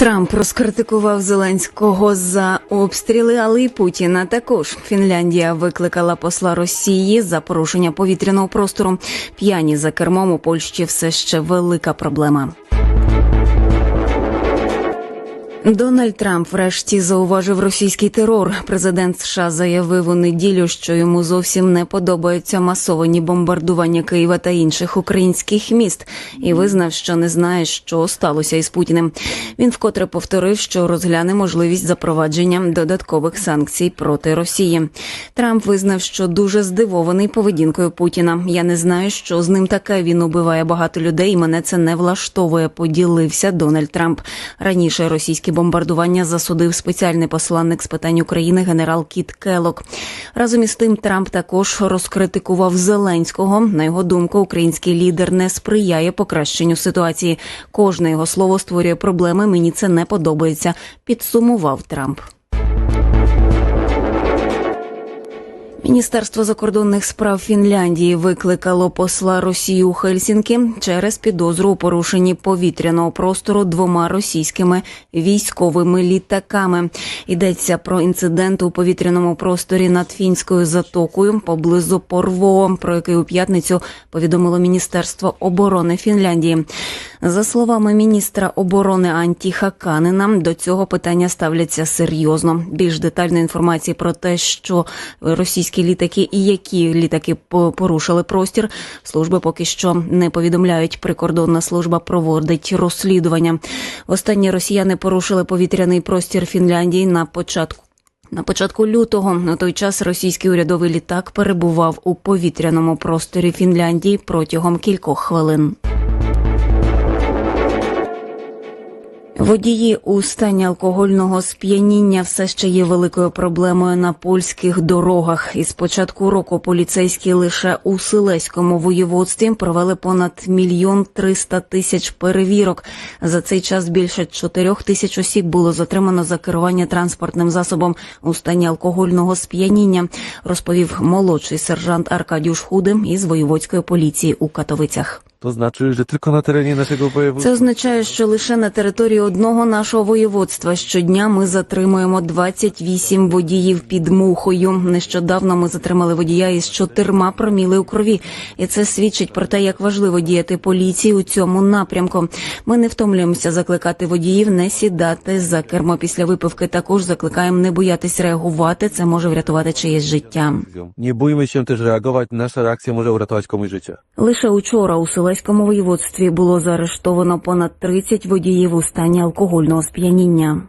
Трамп розкритикував Зеленського за обстріли, але й Путіна також. Фінляндія викликала посла Росії за порушення повітряного простору. П'яні за кермом у Польщі все ще велика проблема. Дональд Трамп врешті зауважив російський терор. Президент США заявив у неділю, що йому зовсім не подобаються масовані бомбардування Києва та інших українських міст, і визнав, що не знає, що сталося із Путіним. Він вкотре повторив, що розгляне можливість запровадження додаткових санкцій проти Росії. Трамп визнав, що дуже здивований поведінкою Путіна. Я не знаю, що з ним таке. Він убиває багато людей. і Мене це не влаштовує. Поділився Дональд Трамп. Раніше російські бомбардування засудив спеціальний посланник з питань України генерал Кіт Келок. Разом із тим Трамп також розкритикував Зеленського. На його думку, український лідер не сприяє покращенню ситуації. Кожне його слово створює проблеми. Мені це не подобається. Підсумував Трамп. Міністерство закордонних справ Фінляндії викликало посла Росії у Хельсінки через підозру у порушенні повітряного простору двома російськими військовими літаками. Йдеться про інцидент у повітряному просторі над фінською затокою поблизу Порвоо, про який у п'ятницю повідомило Міністерство оборони Фінляндії. За словами міністра оборони Анті Хаканина, до цього питання ставляться серйозно. Більш детальної інформації про те, що російські літаки і які літаки порушили простір, служби поки що не повідомляють. Прикордонна служба проводить розслідування. Останні росіяни порушили повітряний простір Фінляндії на початку. На початку лютого на той час російський урядовий літак перебував у повітряному просторі Фінляндії протягом кількох хвилин. Водії у стані алкогольного сп'яніння все ще є великою проблемою на польських дорогах. Із початку року поліцейські лише у Силеському воєводстві провели понад мільйон триста тисяч перевірок. За цей час більше чотирьох тисяч осіб було затримано за керування транспортним засобом у стані алкогольного сп'яніння, розповів молодший сержант Аркадіуш Худим із воєводської поліції у Катовицях. To znaczy, że tylko na terenie naszego województwa. Це означає, що лише на території одного нашого воєводства щодня ми затримуємо 28 водіїв під мухою. Нещодавно ми затримали водія із чотирма проміли у крові, і це свідчить про те, як важливо діяти поліції у цьому напрямку. Ми не втомлюємося закликати водіїв не сідати за кермо після випивки. Також закликаємо не боятись реагувати. Це може врятувати чиєсь життя. Bójmy się też reagować, nasza reakcja może uratować komuś życie. Лише учора у Олеському воєводстві було заарештовано понад 30 водіїв у стані алкогольного сп'яніння.